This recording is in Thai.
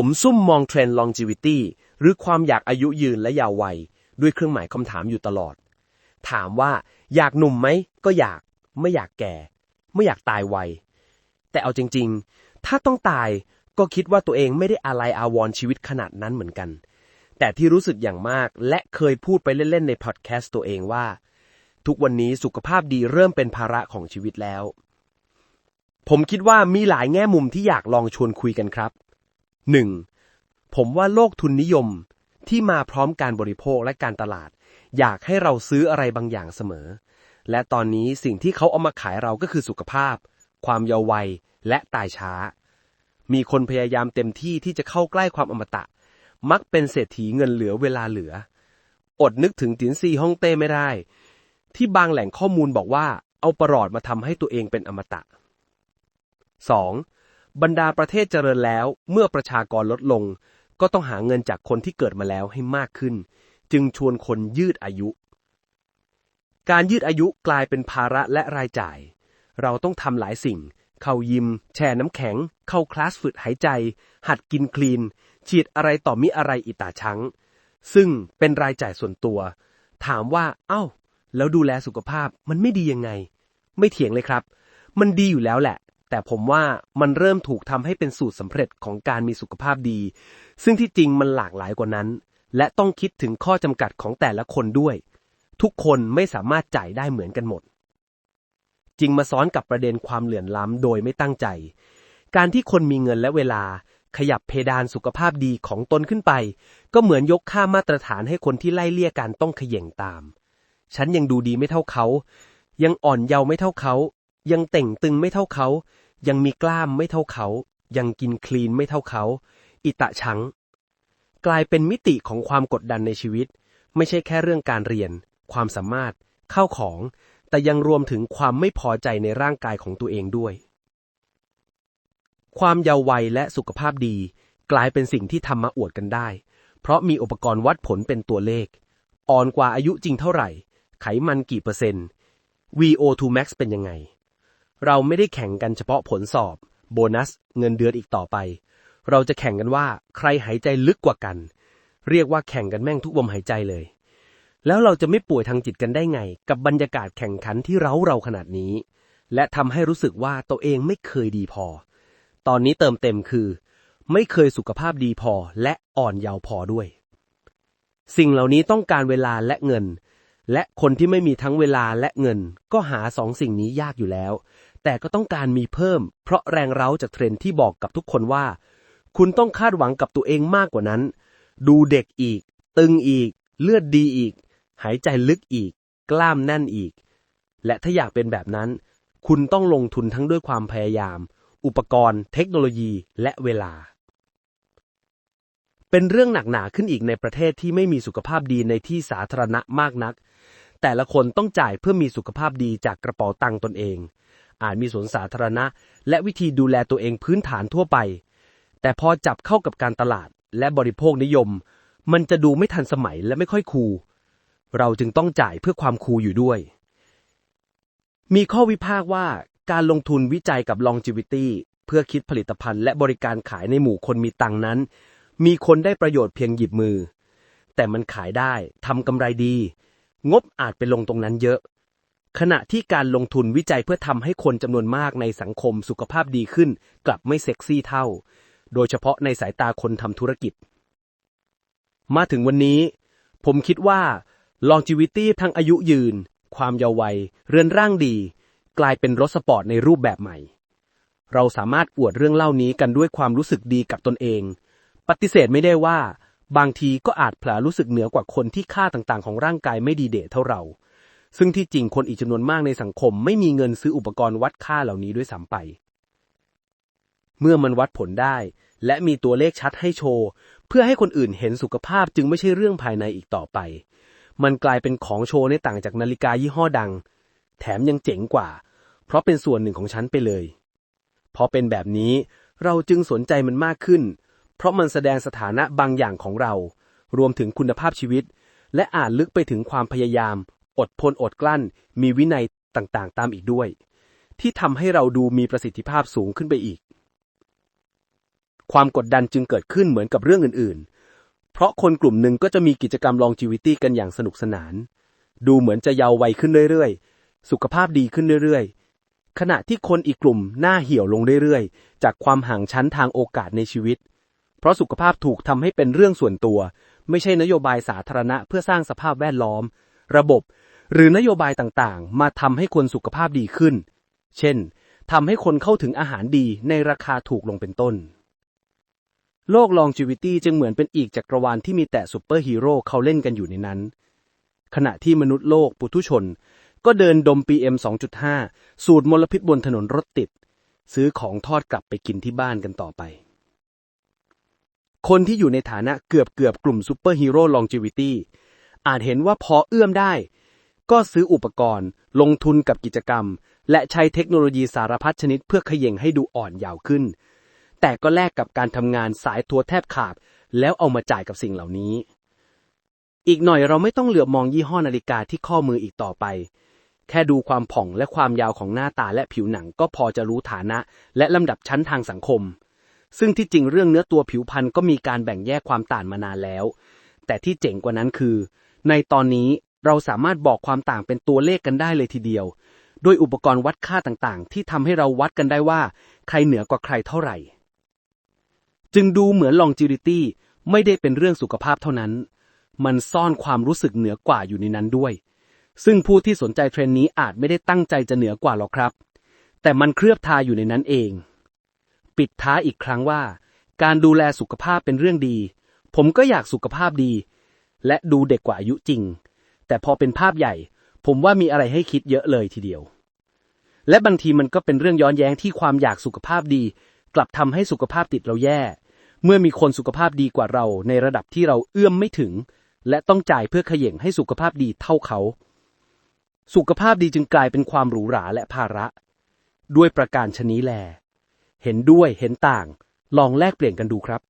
ผมซุ่มมองเทรนด์ longevity หรือความอยากอายุยืนและยาววัย ด้วยเครื่องหมายคำถามอยู่ตลอด ถามว่าอยากหนุ่มไหม ก็อยาก ไม่อยากแก่ ไม่อยากตายไวแต่เอาจริง ๆ ถ้าต้องตายก็คิดว่าตัวเองไม่ได้อะไรอาวรณ์ชีวิตขนาดนั้นเหมือนกัน แต่ที่รู้สึกอย่างมากและเคยพูดไปเล่น ๆ ในพอดแคสต์ตัวเองว่า ทุกวันนี้สุขภาพดีเริ่มเป็นภาระของชีวิตแล้ว ผมคิดว่ามีหลายแง่มุมที่อยากลองชวนคุยกันครับ 1. ผมว่าโลกทุนนิยมที่มาพร้อมการบริโภคและการตลาด อยากให้เราซื้ออะไรบางอย่างเสมอ และตอนนี้สิ่งที่เขาเอามาขายเราก็คือสุขภาพ ความเยาว์วัย และตายช้า มีคนพยายามเต็มที่ที่จะเข้าใกล้ความอมตะ มักเป็นเศรษฐีเงินเหลือเวลาเหลือ อดนึกถึงตินซีฮ่องเต้ไม่ได้ ที่บางแหล่งข้อมูลบอกว่าเอาประหลอดมาทำให้ตัวเองเป็นอมตะ 2. บรรดาประเทศเจริญแล้ว เมื่อประชากรลดลง ก็ต้องหาเงินจากคนที่เกิดมาแล้วให้มากขึ้น จึงชวนคนยืดอายุ การยืดอายุกลายเป็นภาระและรายจ่าย เราต้องทำหลายสิ่ง เข้ายิม แช่น้ำแข็ง เข้าคลาสฝึกหายใจ หัดกินคลีน ฉีดอะไรต่อมิอะไรอิตาชังซึ่งเป็นรายจ่ายส่วนตัว ถามว่า เอ้า แล้วดูแลสุขภาพมันไม่ดียังไง ไม่เถียงเลยครับ มันดีอยู่แล้วแหละ แต่ผมว่ามันเริ่มถูกทำให้เป็นสูตรสำเร็จของการมีสุขภาพดี ซึ่งที่จริงมันหลากหลายกว่านั้น และต้องคิดถึงข้อจำกัดของแต่ละคนด้วย ทุกคนไม่สามารถจ่ายได้เหมือนกันหมด จริงมาซ้อนกับประเด็นความเหลื่อมล้ำโดยไม่ตั้งใจ การที่คนมีเงินและเวลาขยับเพดานสุขภาพดีของตนขึ้นไป ก็เหมือนยกค่ามาตรฐานให้คนที่ไล่เลี่ยการต้องขย่งตาม ฉันยังดูดีไม่เท่าเขา ยังอ่อนเยาว์ไม่เท่าเขา ยังเต่งตึงไม่เท่าเขา ยังมีกล้ามไม่เท่าเขา ยังกินคลีนไม่เท่าเขา อิตะชัง กลายเป็นมิติของความกดดันในชีวิต ไม่ใช่แค่เรื่องการเรียน ความสามารถ เข้าของ แต่ยังรวมถึงความไม่พอใจในร่างกายของตัวเองด้วย ความเยาว์วัยและสุขภาพดี กลายเป็นสิ่งที่ทำมาอวดกันได้ เพราะมีอุปกรณ์วัดผลเป็นตัวเลข อ่อนกว่าอายุจริงเท่าไหร่ ไขมันกี่เปอร์เซ็นต์ VO2 max เป็นยังไง เราไม่ได้แข่งกันเฉพาะผลสอบ โบนัส เงินเดือนอีกต่อไป เราจะแข่งกันว่าใครหายใจลึกกว่ากัน เรียกว่าแข่งกันแม่งทุกลมหายใจเลย แล้วเราจะไม่ป่วยทางจิตกันได้ไง กับบรรยากาศแข่งขันที่เร้าเราขนาดนี้ และทำให้รู้สึกว่าตัวเองไม่เคยดีพอ ตอนนี้เติมเต็มคือ ไม่เคยสุขภาพดีพอและอ่อนเยาว์พอด้วย สิ่งเหล่านี้ต้องการเวลาและเงิน และคนที่ไม่มีทั้งเวลาและเงิน ก็หาสองสิ่งนี้ยากอยู่แล้ว แต่ก็ต้องการมีเพิ่ม เพราะแรงเร้าจากเทรนที่บอกกับทุกคนว่า คุณต้องคาดหวังกับตัวเองมากกว่านั้น ดูเด็กอีก ตึงอีก เลือดดีอีก หายใจลึกอีก กล้ามแน่นอีก และถ้าอยากเป็นแบบนั้น คุณต้องลงทุนทั้งด้วยความพยายาม อุปกรณ์ เทคโนโลยี และเวลา เป็นเรื่องหนักหนาขึ้นอีกในประเทศที่ไม่มีสุขภาพดีในที่สาธารณะมากนัก แต่ละคนต้องจ่ายเพื่อมีสุขภาพดีจากกระเป๋าตังค์ตนเอง อาจมีสวนสาธารณะ และวิธีดูแลตัวเองพื้นฐานทั่วไป แต่พอจับเข้ากับการตลาดและบริโภคนิยม มันจะดูไม่ทันสมัยและไม่ค่อยคูลเราจึงต้องจ่ายเพื่อความคูลอยู่ด้วย มีข้อวิพากษ์ว่าการลงทุนวิจัยกับ longevity เพื่อคิดผลิตภัณฑ์และบริการขายในหมู่คนมีตังนั้น มีคนได้ประโยชน์เพียงหยิบมือ แต่มันขายได้ทำกำไรดี งบอาจไปลงตรงนั้นเยอะ ขณะที่การลงทุนวิจัยเพื่อทำให้คนจำนวนมากในสังคมสุขภาพดีขึ้น กลับไม่เซ็กซี่เท่า โดยเฉพาะในสายตาคนทำธุรกิจ มาถึงวันนี้ ผมคิดว่า longevity ทั้งอายุยืน ความเยาว์วัย เรือนร่างดี กลายเป็นรถสปอร์ตในรูปแบบใหม่ เราสามารถอวดเรื่องเล่านี้กันด้วยความรู้สึกดีกับตนเอง ปฏิเสธไม่ได้ว่า บางทีก็อาจเผลอรู้สึกเหนือกว่าคนที่ค่าต่างๆ ของร่างกายไม่ดีเดทเท่าเรา ซึ่งที่จริงคนอีกจำนวนมากในสังคมไม่มีเงินซื้ออุปกรณ์วัดค่าเหล่านี้ด้วยซ้ำไป เมื่อมันวัดผลได้ และมีตัวเลขชัดให้โชว์ เพื่อให้คนอื่นเห็นสุขภาพจึงไม่ใช่เรื่องภายในอีกต่อไป มันกลายเป็นของโชว์ในต่างจากนาฬิกายี่ห้อดัง แถมยังเจ๋งกว่า เพราะเป็นส่วนหนึ่งของฉันไปเลยพอเป็นแบบนี้เราจึงสนใจมันมากขึ้น เพราะมันแสดงสถานะบางอย่างของเรา รวมถึงคุณภาพชีวิต และอาจลึกไปถึงความพยายาม อดทนอดกลั้น มีวินัยต่างๆ ตามอีกด้วย ที่ทำให้เราดูมีประสิทธิภาพสูงขึ้นไปอีก ความกดดันจึงเกิดขึ้นเหมือนกับเรื่องอื่น ๆ เพราะคนกลุ่มหนึ่งก็จะมีกิจกรรม longevity กันอย่างสนุกสนาน ดูเหมือนจะเยาว์วัยขึ้นเรื่อย ๆ สุขภาพดีขึ้นเรื่อย ๆ ขณะที่คนอีกกลุ่มหน้าเหี่ยวลงเรื่อย ๆ จากความห่างชั้นทางโอกาสในชีวิต เพราะสุขภาพถูกทำให้เป็นเรื่องส่วนตัว ไม่ใช่นโยบายสาธารณะเพื่อสร้างสภาพแวดล้อม ระบบ หรือนโยบายต่างๆ มาทำให้คนสุขภาพดีขึ้น เช่นทำให้คนเข้าถึงอาหารดีในราคาถูกลงเป็นต้น โลก longevity จึงเหมือนเป็นอีกจักรวาลที่มีแต่ซูเปอร์ฮีโร่เขาเล่นกันอยู่ในนั้น ขณะที่มนุษย์โลกปุถุชน ก็เดินดม PM 2.5 สูดมลพิษบนถนนรถติด ซื้อของทอดกลับไปกินที่บ้านกันต่อไป คนที่อยู่ในฐานะเกือบเกือบกลุ่มซูเปอร์ฮีโร่ longevity อาจเห็นว่าพอเอื้อมได้ ก็ซื้ออุปกรณ์ ลงทุนกับกิจกรรม และใช้เทคโนโลยีสารพัดชนิดเพื่อขย่งให้ดูอ่อนยาวขึ้น แต่ก็แลกกับการทำงานสายตัวแทบขาด แล้วเอามาจ่ายกับสิ่งเหล่านี้ อีกหน่อยเราไม่ต้องเหลือบมองยี่ห้อนาฬิกาที่ข้อมืออีกต่อไป แค่ดูความผ่องและความยาวของหน้าตาและผิวหนังก็พอจะรู้ฐานะ และลำดับชั้นทางสังคม ซึ่งที่จริงเรื่องเนื้อตัวผิวพรรณก็มีการแบ่งแยกความต่างมานานแล้ว แต่ที่เจ๋งกว่านั้นคือ ในตอนนี้ เราสามารถบอกความต่างเป็นตัวเลขกันได้เลยทีเดียว ด้วยอุปกรณ์วัดค่าต่างๆ ที่ทำให้เราวัดกันได้ว่า ใครเหนือกว่าใครเท่าไหร่ จึงดูเหมือน longevity ไม่ได้เป็นเรื่องสุขภาพเท่านั้น มันซ่อนความรู้สึกเหนือกว่าอยู่ในนั้นด้วย ซึ่งผู้ที่สนใจเทรนนี้อาจไม่ได้ตั้งใจจะเหนือกว่าหรอกครับ แต่มันเคลือบทาอยู่ในนั้นเอง ปิดท้ายอีกครั้งว่า การดูแลสุขภาพเป็นเรื่องดี ผมก็อยากสุขภาพดี และดูเด็กกว่าอายุจริง แต่พอเป็นภาพใหญ่ ผมว่ามีอะไรให้คิดเยอะเลยทีเดียว และบางทีมันก็เป็นเรื่องย้อนแย้งที่ความอยากสุขภาพดี กลับทำให้สุขภาพติดเราแย่ เมื่อมีคนสุขภาพดีกว่าเราในระดับที่เราเอื้อมไม่ถึง และต้องจ่ายเพื่อขย่งให้สุขภาพดีเท่าเขา สุขภาพดีจึงกลายเป็นความหรูหราและภาระ ด้วยประการชนี้แล เห็นด้วยเห็นต่าง ลองแลกเปลี่ยนกันดูครับ